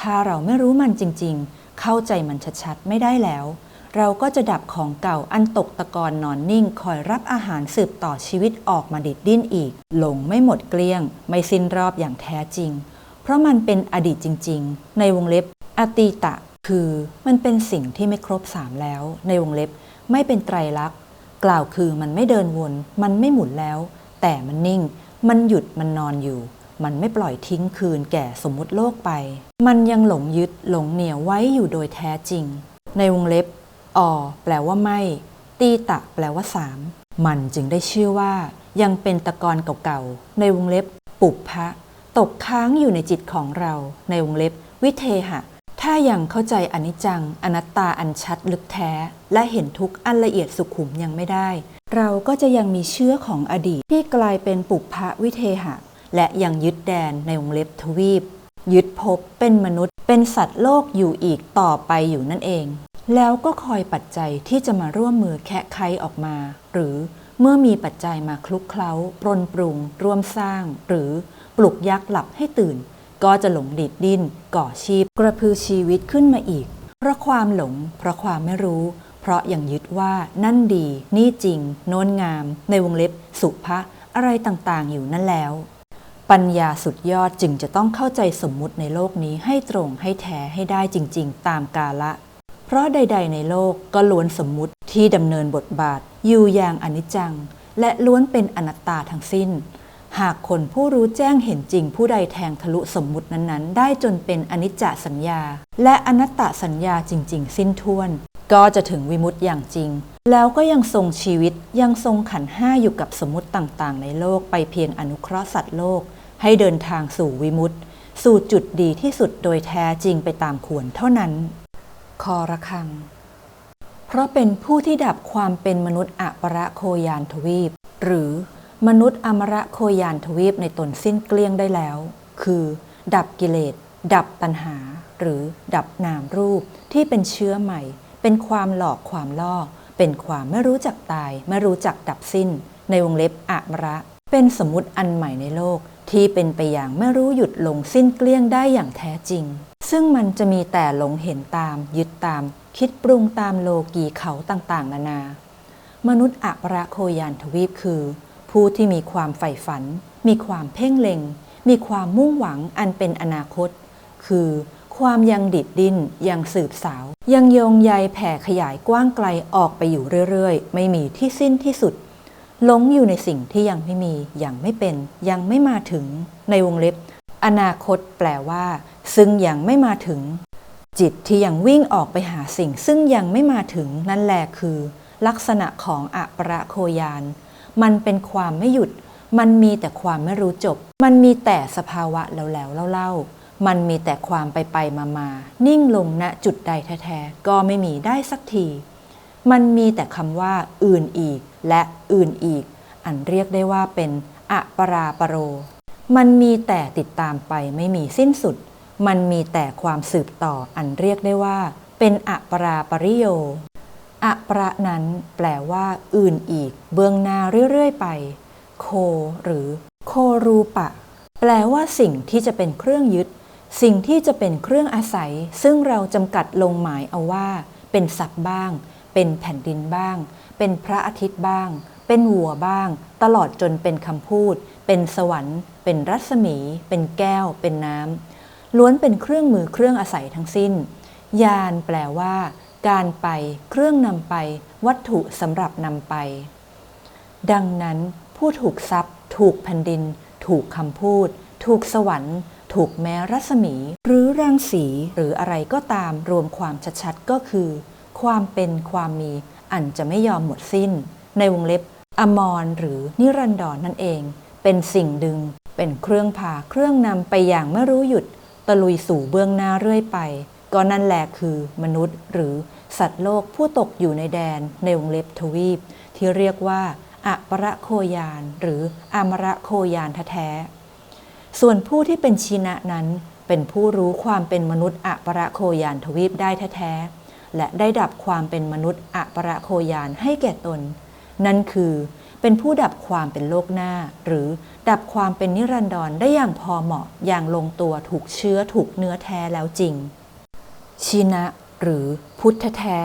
ถ้าเราไม่รู้มันจริงๆ เข้าใจมันชัดๆ ไม่ได้แล้ว เราก็จะดับของเก่าอันตกตะกอนนอนนิ่ง คอยรับอาหารสืบต่อชีวิตออกมาดิดดิ้นอีก หลงไม่หมดเกลี้ยง ไม่สิ้นรอบอย่างแท้จริง เพราะมันเป็นอดีตจริง ๆ ในวงเล็บอตีตะ คือมันเป็นสิ่งที่ไม่ครบสามแล้ว ในวงเล็บไม่เป็นไตรลักษณ์กล่าวคือมันไม่เดินวน มันไม่หมุนแล้ว แต่มันนิ่ง มันหยุดมันนอนอยู่ มันไม่ปล่อยทิ้งคืนแก่สมมุติโลกไป มันยังหลงยึดหลงเหนียวไว้อยู่โดยแท้จริง ในวงเล็บอแปลว่าไม่ ตีตะ แปลว่าสามมันจึงได้ชื่อว่า ยังเป็นตะกอนเก่าๆ ในวงเล็บ ปุบพะ ตกค้างอยู่ในจิตของเรา ในวงเล็บ วิเทหะ ถ้ายังเข้าใจอนิจจัง อนัตตาอันชัดลึกแท้ และเห็นทุกข์อันละเอียดสุขุมยังไม่ได้ เราก็จะยังมีเชื้อของอดีตที่กลายเป็นปุพพะวิเทหะ และยังยึดแดนในวงเล็บทวีป ยึดภพเป็นมนุษย์ เป็นสัตว์โลกอยู่อีกต่อไปอยู่นั่นเอง แล้วก็คอยปัจจัยที่จะมาร่วมมือแคะไขออกมา หรือเมื่อมีปัจจัยมาคลุกเคล้า ปรนปรุง ร่วมสร้าง หรือปลุกยักษ์หลับให้ตื่น ก็จะหลงดิดดิ้น ก่อชีพ กระพือชีวิตขึ้นมาอีก เพราะความหลง เพราะความไม่รู้ เพราะยังยึดว่านั่นดี นี่จริง โน้นงาม ในวงเล็บ สุภะอะไรต่างๆ อยู่นั่นแล้ว ปัญญาสุดยอดจึงจะต้องเข้าใจสมมุติในโลกนี้ให้ตรงให้แท้ให้ได้จริง ๆ ตามกาละ เพราะใด ๆ ในโลกก็ล้วนสมมุติที่ดำเนินบทบาท อยู่อย่างอนิจจัง และล้วนเป็นอนัตตาทั้งสิ้น หากคนผู้รู้แจ้งเห็นจริงผู้ใดแทงทะลุสมมุตินั้นๆ ได้จนเป็นอนิจจสัญญา และอนัตตสัญญาจริง ๆ สิ้นท่วน ก็จะถึงวิมุตติอย่างจริง แล้วก็ยังทรงชีวิตยังทรงขันห้าอยู่กับสมมติต่างๆ ในโลกไปเพียงอนุเคราะห์สัตว์โลก ให้เดินทางสู่วิมุตติ สู่จุดดีที่สุดโดยแท้จริงไปตามควรเท่านั้น คอระคัง เพราะเป็นผู้ที่ดับความเป็นมนุษย์อปรโคยานทวีป หรือมนุษย์อมระโคยานทวีปในตนสิ้นเกลี้ยงได้แล้ว คือ ดับกิเลส ดับตัณหา หรือดับนามรูปที่เป็นเชื้อใหม่ เป็นความหลอกความล่อ เป็นความไม่รู้จักตาย ไม่รู้จักดับสิ้น ในวงเล็บอมระ เป็นสมมติอันใหม่ในโลก ที่เป็นไปอย่างไม่รู้หยุดลงสิ้นเกลี้ยงได้อย่างแท้จริง ซึ่งมันจะมีแต่หลงเห็นตาม ยึดตาม คิดปรุงตามโลกีเขาต่างๆ นานา มนุษย์อปรโคยานทวีปคือ ผู้ที่มีความใฝ่ฝัน มีความเพ่งเล็ง มีความมุ่งหวังอันเป็นอนาคต คือความยังดิดดิ้นยังสืบสาว ยังโยงใยแผ่ขยายกว้างไกลออกไปอยู่เรื่อยๆ ไม่มีที่สิ้นที่สุด หลงอยู่ในสิ่งที่ยังไม่มี ยังไม่เป็น ยังไม่มาถึง ในวงเล็บ อนาคตแปลว่า ซึ่งยังไม่มาถึง จิตที่ยังวิ่งออกไปหาสิ่ง ซึ่งยังไม่มาถึงนั่นแหละคือ ลักษณะของอประโคยาน มันเป็นความไม่หยุด มันมีแต่ความไม่รู้จบ มันมีแต่สภาวะแล้วแล้วเล่าๆ มันมีแต่ความไปไปมามานิ่งลงณจุดใดแท้ๆ ก็ไม่มีได้สักที มันมีแต่คำว่าอื่นอีก และอื่นอีก อันเรียกได้ว่าเป็นอปราปโร มันมีแต่ติดตามไปไม่มีสิ้นสุด มันมีแต่ความสืบต่ออันเรียกได้ว่า เป็นอปราปริโยอประนั้นแปลว่า อื่นอีก เบื้องหน้าเรื่อยๆไป โค หรือ โครูปะ แปลว่าสิ่งที่จะเป็นเครื่องยึด สิ่งที่จะเป็นเครื่องอาศัย ซึ่งเราจำกัดลงหมายเอาว่า เป็นสัตว์บ้าง เป็นแผ่นดินบ้าง เป็นพระอาทิตย์บ้าง เป็นวัวบ้าง ตลอดจนเป็นคำพูด เป็นสวรรค์ เป็นรัศมี เป็นแก้ว เป็นน้ำล้วนเป็นเครื่องมือเครื่องอาศัยทั้งสิ้น ยานแปลว่า การไป เครื่องนำไป วัตถุสำหรับนำไป ดังนั้น ผู้ถูกทรัพย์ ถูกแผ่นดิน ถูกคำพูด ถูกสวรรค์ถูกแม้รัศมี หรือรังสีหรืออะไรก็ตามรวมความชัดๆก็คือ ความเป็นความมี อันจะไม่ยอมหมดสิ้น ในวงเล็บ อมรหรือนิรันดรนนั่นเอง เป็นสิ่งดึง เป็นเครื่องพาเครื่องนำไปอย่างไม่รู้หยุด ตะลุยสู่เบื้องหน้าเรื่อยไป ก็นั่นแหละคือมนุษย์หรือสัตว์โลกผู้ตกอยู่ในแดนในวงเล็บทวีป ที่เรียกว่าอประโคยานหรืออมระโคยานแท้ส่วนผู้ที่เป็นชีนะนั้นเป็นผู้รู้ความเป็นมนุษย์อประโคยานทวีปได้แท้ๆ และได้ดับความเป็นมนุษย์อประโคยานให้แก่ตน นั่นคือเป็นผู้ดับความเป็นโลกหน้า หรือดับความเป็นนิรันดรได้อย่างพอเหมาะอย่างลงตัวถูกเชื้อถูกเนื้อแท้แล้วจริง ชินะ หรือพุทธแท้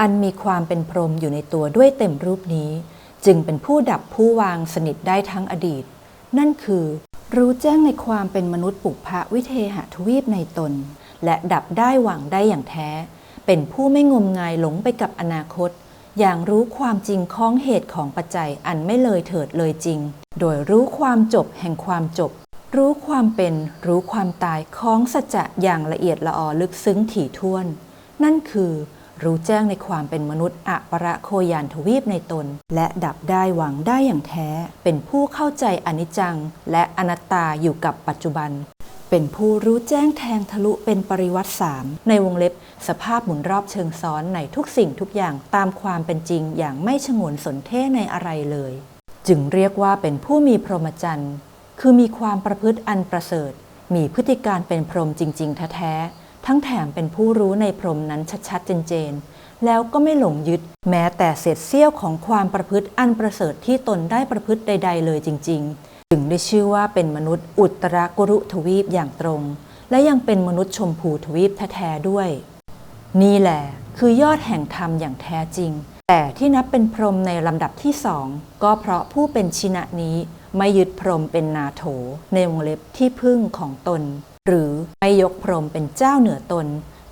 อันมีความเป็นพรหมอยู่ในตัวด้วยเต็มรูปนี้ จึงเป็นผู้ดับผู้วางสนิทได้ทั้งอดีต นั่นคือ รู้แจ้งในความเป็นมนุษย์ปุพพะวิเทหทวีปในตน และดับได้หวังได้อย่างแท้ เป็นผู้ไม่งมงายหลงไปกับอนาคต อย่างรู้ความจริงของเหตุของปัจจัยอันไม่เลยเถิดเลยจริง โดยรู้ความจบแห่งความจบ รู้ความเป็น รู้ความตายของสัจจะอย่างละเอียดละออลึกซึ้งถี่ถ้วน นั่นคือ รู้แจ้งในความเป็นมนุษย์อประโคยานทวีปในตน และดับได้หวังได้อย่างแท้ เป็นผู้เข้าใจอนิจจัง และอนัตตาอยู่กับปัจจุบัน เป็นผู้รู้แจ้งแทงทะลุเป็นปริวัติสามในวงเล็บสภาพหมุนรอบเชิงซ้อนในทุกสิ่งทุกอย่างตามความเป็นจริงอย่างไม่ฉงนสนเท่ในอะไรเลย จึงเรียกว่าเป็นผู้มีพรหมจรรย์คือมีความประพฤติอันประเสริฐ มีพฤติการเป็นพรหมจริง ๆ แท้ๆทั้งแถมเป็นผู้รู้ในพรหมนั้นชัดๆเจนๆแล้วก็ไม่หลงยึด แม้แต่เศษเสี้ยวของความประพฤติอันประเสริฐที่ตนได้ประพฤติใด ๆ เลยจริง ๆ จึงได้ชื่อว่าเป็นมนุษย์อุตรกุรุทวีปอย่างตรง และยังเป็นมนุษย์ชมพูทวีปแท้ๆด้วย นี่แหละคือยอดแห่งธรรมอย่างแท้จริง แต่ที่นับเป็นพรหมในลำดับที่สองก็เพราะผู้เป็นชินะนี้ไม่ยึดพรหมเป็นนาโถ ในวงเล็บที่พึ่งของตน หรือไม่ยกพรหมเป็นเจ้าเหนือตน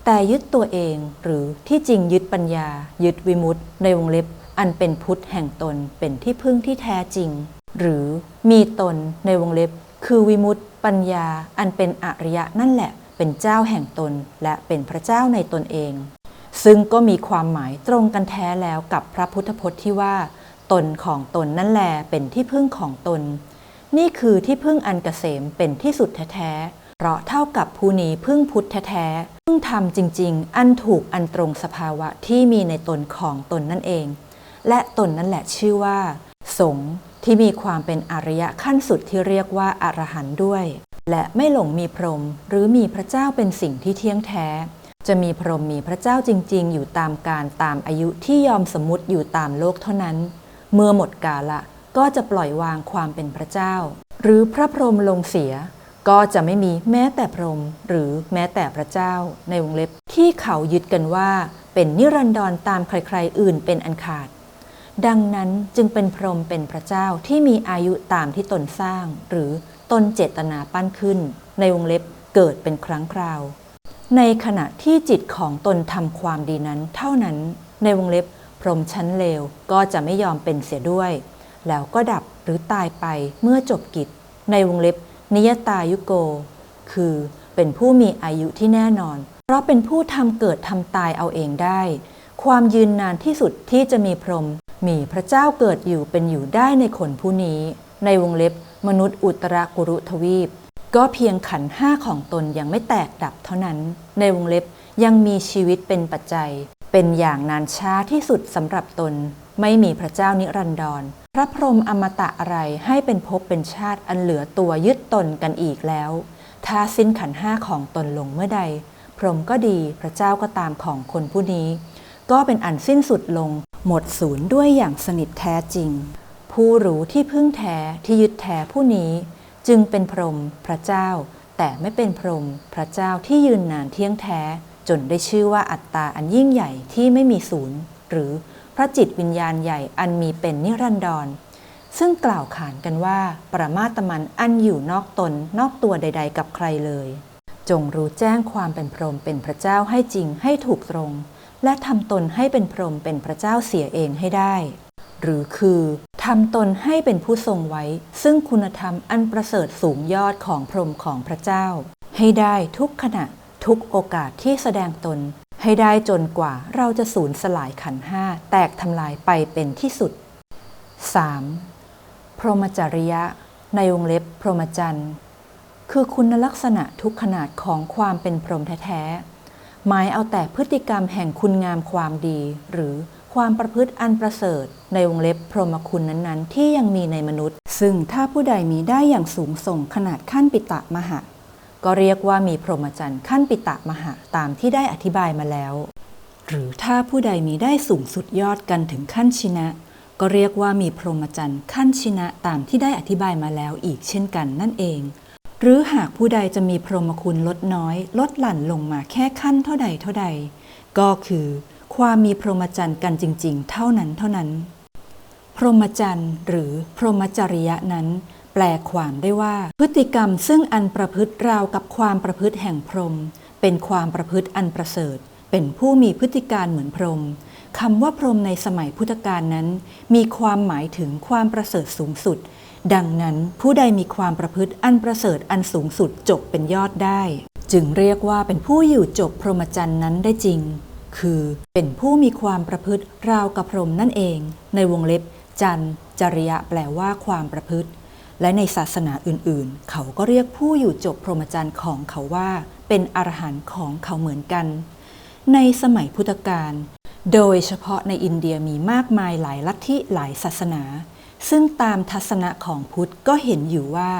แต่ยึดตัวเองหรือที่จริงยึดปัญญา ยึดวิมุตติในวงเล็บอันเป็นพุทธแห่งตนเป็นที่พึ่งที่แท้จริง หรือมีตนในวงเล็บ คือวิมุตติปัญญาอันเป็นอริยะนั่นแหละ เป็นเจ้าแห่งตนและเป็นพระเจ้าในตนเอง ซึ่งก็มีความหมายตรงกันแท้แล้วกับพระพุทธพจน์ที่ว่า ตนของตนนั่นแหลเป็นที่พึ่งของตน นี่คือที่พึ่งอันเกษมเป็นที่สุดแท้เพราะเท่ากับผู้นี้พึ่งพุทธแท้พึ่งธรรมจริง ๆ อันถูกอันตรงสภาวะที่มีในตนของตนนั่นเอง และตนนั่นแหละชื่อว่า สง ที่มีความเป็นอริยะขั้นสุดที่เรียกว่าอรหันต์ด้วย และไม่หลงมีพรหมหรือมีพระเจ้าเป็นสิ่งที่เที่ยงแท้ จะมีพรหมมีพระเจ้าจริง ๆ อยู่ตามการตามอายุที่ยอมสมมติอยู่ตามโลกเท่านั้น เมื่อหมดกาละก็จะปล่อยวางความเป็นพระเจ้า หรือพระพรหมลงเสีย ก็จะไม่มีแม้แต่พรหมหรือแม้แต่พระเจ้าในวงเล็บที่เขายึดกันว่า เป็นนิรันดรตามใครๆอื่นเป็นอันขาด ดังนั้นจึงเป็นพรหมเป็นพระเจ้าที่มีอายุตามที่ตนสร้าง หรือตนเจตนาปั้นขึ้น ในวงเล็บเกิดเป็นครั้งคราว ในขณะที่จิตของตนทำความดีนั้น เท่านั้นในวงเล็บพรหมชั้นเลวก็จะไม่ยอมเป็นเสียด้วย แล้วก็ดับหรือตายไปเมื่อจบกิจ ในวงเล็บนิยตายุโก คือเป็นผู้มีอายุที่แน่นอน เพราะเป็นผู้ทำเกิดทำตายเอาเองได้ ความยืนนานที่สุดที่จะมีพรหม มีพระเจ้าเกิดอยู่เป็นอยู่ได้ในคนผู้นี้ ในวงเล็บมนุษย์อุตรกุรุทวีป ก็เพียงขันห้าของตนยังไม่แตกดับเท่านั้น ในวงเล็บยังมีชีวิตเป็นปัจจัย เป็นอย่างนานช้าที่สุดสำหรับตน ไม่มีพระเจ้านิรันดร พระพรหมอมตะอะไรให้เป็นภพเป็นชาติอันเหลือตัวยึดตนกันอีกแล้ว ถ้าสิ้นขันห้าของตนลงเมื่อใด พรหมก็ดีพระเจ้าก็ตามของคนผู้นี้ ก็เป็นอันสิ้นสุดลง หมดศูนย์ด้วยอย่างสนิทแท้จริง ผู้รู้ที่พึ่งแท้ที่ยึดแท้ผู้นี้ จึงเป็นพรหมพระเจ้า แต่ไม่เป็นพรหมพระเจ้าที่ยืนนานเที่ยงแท้ จนได้ชื่อว่าอัตตาอันยิ่งใหญ่ที่ไม่มีศูนย์ หรือพระจิตวิญญาณใหญ่อันมีเป็นนิรันดรซึ่งกล่าวขานกันว่า ปรมาตมันอันอยู่นอกตนนอกตัวใด ๆ กับใครเลย จงรู้แจ้งความเป็นพรหมเป็นพระเจ้าให้จริงให้ถูกตรง และทำตนให้เป็นพรหมเป็นพระเจ้าเสียเองให้ได้ หรือคือทำตนให้เป็นผู้ทรงไว้ ซึ่งคุณธรรมอันประเสริฐสูงยอดของพรหมของพระเจ้า ให้ได้ทุกขณะทุกโอกาสที่แสดงตน ให้ได้จนกว่าเราจะสูญสลายขันห้าแตกทำลายไปเป็นที่สุด 3. พรหมจริยะ ในวงเล็บพรหมจรรย์ คือคุณลักษณะทุกขนาดของความเป็นพรหมแท้ๆ หมายเอาแต่พฤติกรรมแห่งคุณงามความดี หรือความประพฤติอันประเสริฐ ในวงเล็บพรหมคุณนั้นๆ ที่ยังมีในมนุษย์ ซึ่งถ้าผู้ใดมีได้อย่างสูงส่งขนาดขั้นปิตะมหะ ก็เรียกว่ามีพรหมจรรย์ขั้นปิตะมหะตามที่ได้อธิบายมาแล้ว หรือถ้าผู้ใดมีได้สูงสุดยอดกันถึงขั้นชินะ ก็เรียกว่ามีพรหมจรรย์ขั้นชินะตามที่ได้อธิบายมาแล้วอีกเช่นกันนั่นเอง หรือหากผู้ใดจะมีพรหมคุณลดน้อย ลดหลั่นลงมาแค่ขั้นเท่าใดเท่าใด ก็คือความมีพรหมจรรย์กันจริง ๆ เท่านั้นเท่านั้น พรหมจรรย์หรือพรหมจริยะนั้น แปลความได้ว่า พฤติกรรมซึ่งอันประพฤติราวกับความประพฤติแห่งพรหมเป็นความประพฤติอันประเสริฐ เป็นผู้มีพฤติการเหมือนพรหมคำว่าพรหมในสมัยพุทธกาลนั้น มีความหมายถึงความประเสริฐสูงสุด ดังนั้นผู้ใดมีความประพฤติอันประเสริฐอันสูงสุดจบเป็นยอดได้ จึงเรียกว่าเป็นผู้อยู่จบพรหมจรรย์นั้นได้จริง คือเป็นผู้มีความประพฤติราวกับพรหมนั่นเอง ในวงเล็บ จันจริยะแปลว่าความประพฤติ และในศาสนาอื่นๆ เขาก็เรียกผู้อยู่จบพรหมจรรย์ของเขาว่า เป็นอรหันต์ของเขาเหมือนกัน ในสมัยพุทธกาลโดยเฉพาะในอินเดียมีมากมายหลายลัทธิหลายศาสนา ซึ่งตามทัศนะของพุทธก็เห็นอยู่ว่า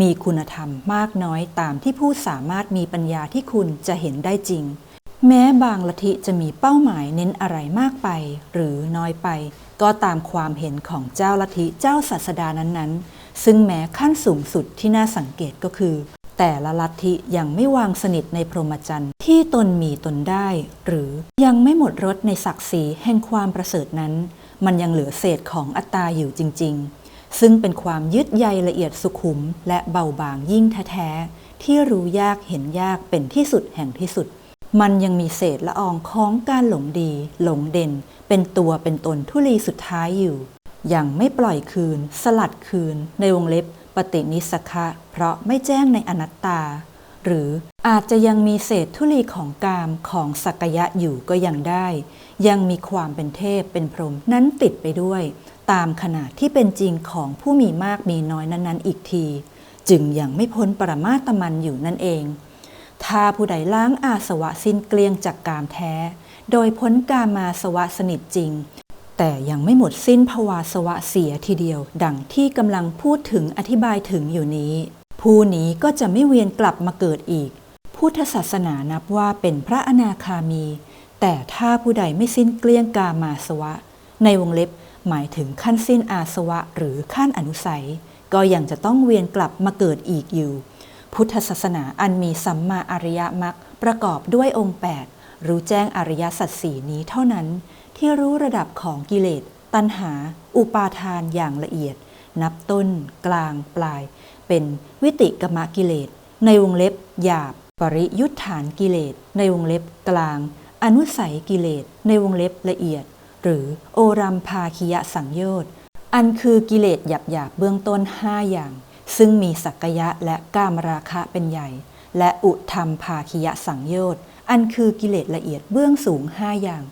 มีคุณธรรมมากน้อยตามที่ผู้สามารถมีปัญญาที่คุณจะเห็นได้จริง แม้บางลัทธิจะมีเป้าหมายเน้นอะไรมากไป หรือน้อยไป ก็ตามความเห็นของเจ้าลัทธิเจ้าศาสดานั้นๆ ซึ่งแม้ขั้นสูงสุดที่น่าสังเกตก็คือ แต่ละลัทธิยังไม่วางสนิทในพรหมจรรย์ที่ตนมีตนได้ หรือยังไม่หมดรสในศักดิ์ศรีแห่งความประเสริฐนั้น มันยังเหลือเศษของอัตตาอยู่จริง ๆ ซึ่งเป็นความยึดใยละเอียดสุขุม และเบาบางยิ่งแท้ๆที่รู้ยากเห็นยากเป็นที่สุดแห่งที่สุด มันยังมีเศษละอองของการหลงดี หลงเด่น เป็นตัวเป็นตนทุลีสุดท้ายอยู่ยังไม่ปล่อยคืน สลัดคืน ในวงเล็บปฏินิสสคะ เพราะไม่แจ้งในอนัตตา หรืออาจจะยังมีเศษทุลีของกามของสักยะอยู่ก็ยังได้ ยังมีความเป็นเทพเป็นพรหมนั้นติดไปด้วย ตามขนาดที่เป็นจริงของผู้มีมากมีน้อยนั้นๆ อีกที จึงยังไม่พ้นปรมาตมันอยู่นั่นเอง ถ้าผู้ใดล้างอาสวะสิ้นเกลี้ยงจากกามแท้ โดยพ้นกามาสวะสนิทจริง แต่ยังไม่หมดสิ้นภวาสวะเสียทีเดียว ดังที่กำลังพูดถึงอธิบายถึงอยู่นี้ ผู้นี้ก็จะไม่เวียนกลับมาเกิดอีก พุทธศาสนานับว่าเป็นพระอนาคามี แต่ถ้าผู้ใดไม่สิ้นเกลี้ยงกามาสวะ ในวงเล็บหมายถึงขั้นสิ้นอาสวะหรือขั้นอนุสัย ก็ยังจะต้องเวียนกลับมาเกิดอีกอยู่ พุทธศาสนาอันมีสัมมาอริยมรรคประกอบด้วยองค์ 8 รู้แจ้งอริยสัจสีนี้เท่านั้น ที่รู้ระดับของกิเลส ตัณหา อุปาทานอย่างละเอียด นับต้น กลางปลาย เป็นวิติกมกิเลส ในวงเล็บหยาบ ปริยุทธานกิเลส ในวงเล็บกลาง อนุสัยกิเลสในวงเล็บละเอียด หรือโอรัมภาคิยะสังโยชน์อันคือกิเลสหยาบๆเบื้องต้น 5 อย่าง ซึ่งมีสักยะและกามราคะเป็นใหญ่ และอุธรรมภาคิยะสังโยชน์อันคือกิเลสละเอียดเบื้องสูง 5 อย่าง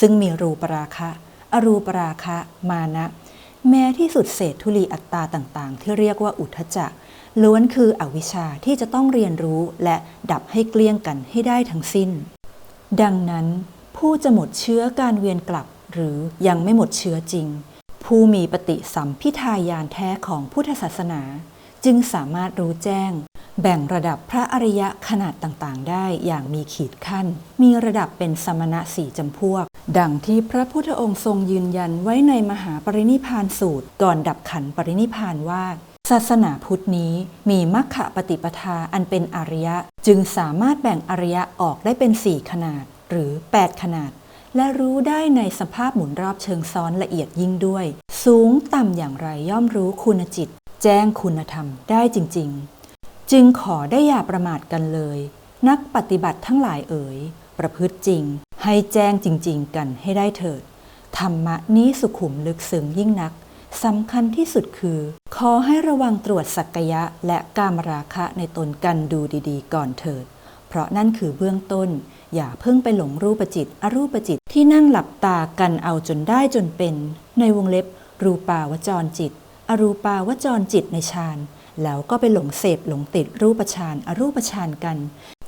ซึ่งมีรูปราคะ อรูปราคะ มานะ แม้ที่สุดเศษทุลีอัตตาต่างๆ ที่เรียกว่าอุทจักล้วนคืออวิชชาที่จะต้องเรียนรู้และดับให้เกลี้ยงกันให้ได้ทั้งสิ้น ดังนั้น ผู้จะหมดเชื้อการเวียนกลับ หรือยังไม่หมดเชื้อจริง ผู้มีปฏิสัมพิทายานแท้ของพุทธศาสนา จึงสามารถรู้แจ้ง แบ่งระดับพระอริยะขนาดต่างๆ ได้อย่างมีขีดขั้น มีระดับเป็นสมณะสี่จำพวก ดังที่พระพุทธองค์ทรงยืนยันไว้ในมหาปรินิพานสูตร ก่อนดับขันปรินิพานว่า ศาสนาพุทธนี้มีมัคคะปฏิปทาอันเป็นอริยะ จึงสามารถแบ่งอริยะออกได้เป็นสี่ขนาด หรือ 8 ขนาด และรู้ได้ในสภาพหมุนรอบเชิงซ้อนละเอียดยิ่งด้วย สูงต่ำอย่างไรย่อมรู้คุณจิต แจ้งคุณธรรมได้จริง ๆ จึงขอได้อย่าประมาทกันเลย นักปฏิบัติทั้งหลายเอ๋ย ประพฤติจริง ให้แจ้งจริง ๆ กันให้ได้เถิดธรรมะนี้สุขุมลึกซึ้งยิ่งนัก สำคัญที่สุดคือ ขอให้ระวังตรวจสักยะและกามราคะในตนกันดูดีๆ ก่อนเถิด เพราะนั่นคือเบื้องต้น อย่าเพิ่งไปหลงรูปจิต อรูปจิตที่นั่งหลับตากันเอาจนได้จนเป็น ในวงเล็บ รูปาวจรจิต อรูปาวจรจิตในฌานแล้วก็ไปหลงเสพหลงติดรูปฌานอรูปฌานกัน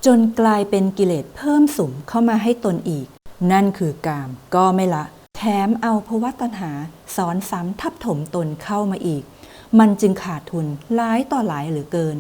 จนกลายเป็นกิเลสเพิ่มสุมเข้ามาให้ตนอีก นั่นคือกามก็ไม่ละ แถมเอาภวะตัณหาสอนซ้ำทับถมตนเข้ามาอีก มันจึงขาดทุนหลายต่อหลายเหลือเกิน